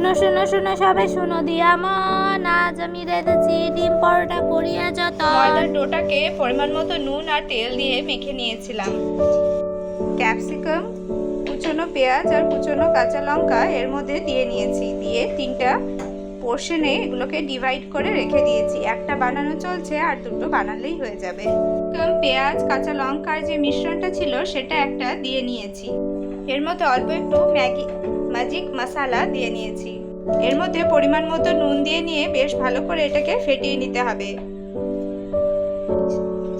শুনো শুনো শুনো, সবাই শুনো, দিয়া মন। আজ আমি রেঁধেছি ডিম পরোটা করিয়া যত। ময়দার ডোটাকে পরিমাণ মতো নুন আর তেল দিয়ে মেখে নিয়েছিলাম। ক্যাপসিকাম, কুচনো পেঁয়াজ আর কুচনো কাঁচা লঙ্কা এর মধ্যে দিয়ে নিয়েছি। দিয়ে তিনটা পোর্শনে এগুলোকে ডিভাইড করে রেখে দিয়েছি। একটা বানানো চলছে আর দুটো বানালেই হয়ে যাবে। ক্যাপসিকাম, পেঁয়াজ, কাঁচা লঙ্কার যে মিশ্রণটা ছিল সেটা একটা দিয়ে নিয়েছি। এর মধ্যে অল্প একটু ম্যাগি ম্যাজিক মশলা দিয়ে নিয়েছি। এর মধ্যে পরিমাণ মতো নুন দিয়ে নিয়ে বেশ ভালো করে এটাকে ফেটিয়ে নিতে হবে।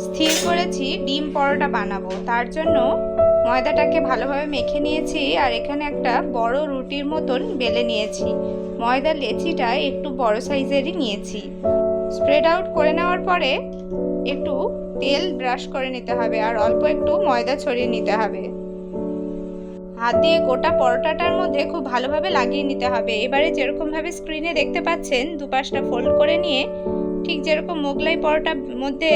স্থির করেছি ডিম পরোটা বানাবো। তার জন্য ময়দাটাকে ভালোভাবে মেখে নিয়েছি আর এখানে একটা বড় রুটির মতন বেলে নিয়েছি। ময়দার লেচিটা একটু বড় সাইজেরই নিয়েছি। স্প্রেড আউট করে নেওয়ার পরে একটু তেল ব্রাশ করে নিতে হবে আর অল্প একটু ময়দা ছড়িয়ে নিতে হবে। হাত দিয়ে গোটা পরোটাটার মধ্যে খুব ভালোভাবে লাগিয়ে নিতে হবে। এবারে যেরকমভাবে স্ক্রিনে দেখতে পাচ্ছেন, দুপাশটা ফোল্ড করে নিয়ে ঠিক যেরকম মোগলাই পরোটার মধ্যে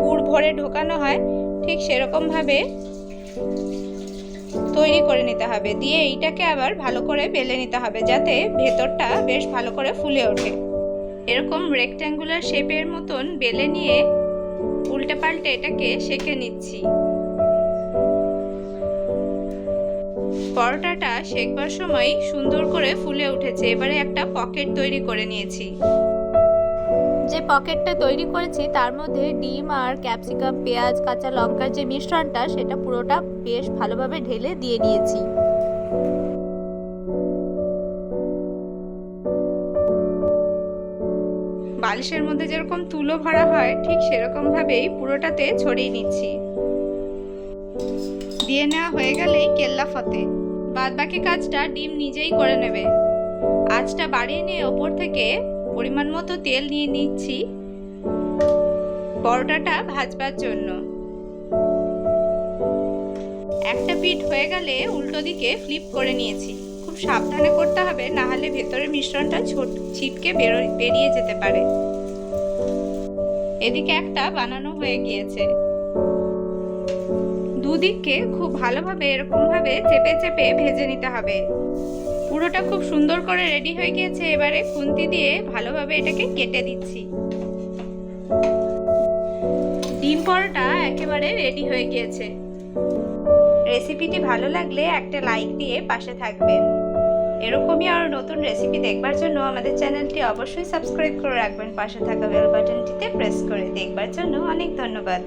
পুর ভরে ঢোকানো হয়, ঠিক সেরকমভাবে তৈরি করে নিতে হবে। দিয়ে এইটাকে আবার ভালো করে বেলে নিতে হবে যাতে ভেতরটা বেশ ভালো করে ফুলে ওঠে। এরকম রেক্ট্যাঙ্গুলার শেপের মতন বেলে নিয়ে উল্টে পাল্টে এটাকে সেঁকে নিচ্ছি। পরোটাটা শেকবার সময় সুন্দর করে ফুলে উঠেছে। এবারে একটা পকেট তৈরি করে নিয়েছি। যে পকেটটা তৈরি করেছি তার মধ্যে ডিম আর ক্যাপসিকাম পেঁয়াজ কাঁচা লঙ্কার যে মিশ্রণটা সেটা পুরোটা বেশ ভালোভাবে ঢেলে দিয়ে নিয়েছি। বালিশের মধ্যে যেরকম তুলো ভরা হয় ঠিক সেরকম ভাবেই পুরোটাতে ছড়িয়ে নিচ্ছি। দিয়ে নেওয়া হয়ে গেলেই কেল্লা ফতে। বাদ বাকি কাজটা ডিম নিজেই করে নেবে। আঁচটা বাড়িয়ে নিয়ে ওপর থেকে পরিমাণ মতো তেল নিয়ে নিচ্ছি পরোটাটা ভাজবার জন্য। একটা পিঠ হয়ে গেলে উল্টো দিকে ফ্লিপ করে নিয়েছি। খুব সাবধানে করতে হবে, না হলে ভেতরের মিশ্রণটা ছোট ছিটকে বেরো- বেরিয়ে যেতে পারে। এদিকে একটা বানানো হয়ে গিয়েছে। দুদিককে খুব ভালোভাবে, এরকমভাবে চেপে চেপে ভেজে নিতে হবে। পুরোটা খুব সুন্দর করে রেডি হয়ে গিয়েছে, এবারে খুন্তি দিয়ে ভালোভাবে এটাকে কেটে দিচ্ছি। ডিম পরোটা একেবারে রেডি হয়ে গিয়েছে। রেসিপিটি ভালো লাগলে একটা লাইক দিয়ে পাশে থাকবেন। এরকমই আরও নতুন রেসিপি দেখবার জন্য আমাদের চ্যানেলটি অবশ্যই সাবস্ক্রাইব করে রাখবেন। পাশে থাকা বেল বাটনটিতে প্রেস করে দেখবার জন্য অনেক ধন্যবাদ।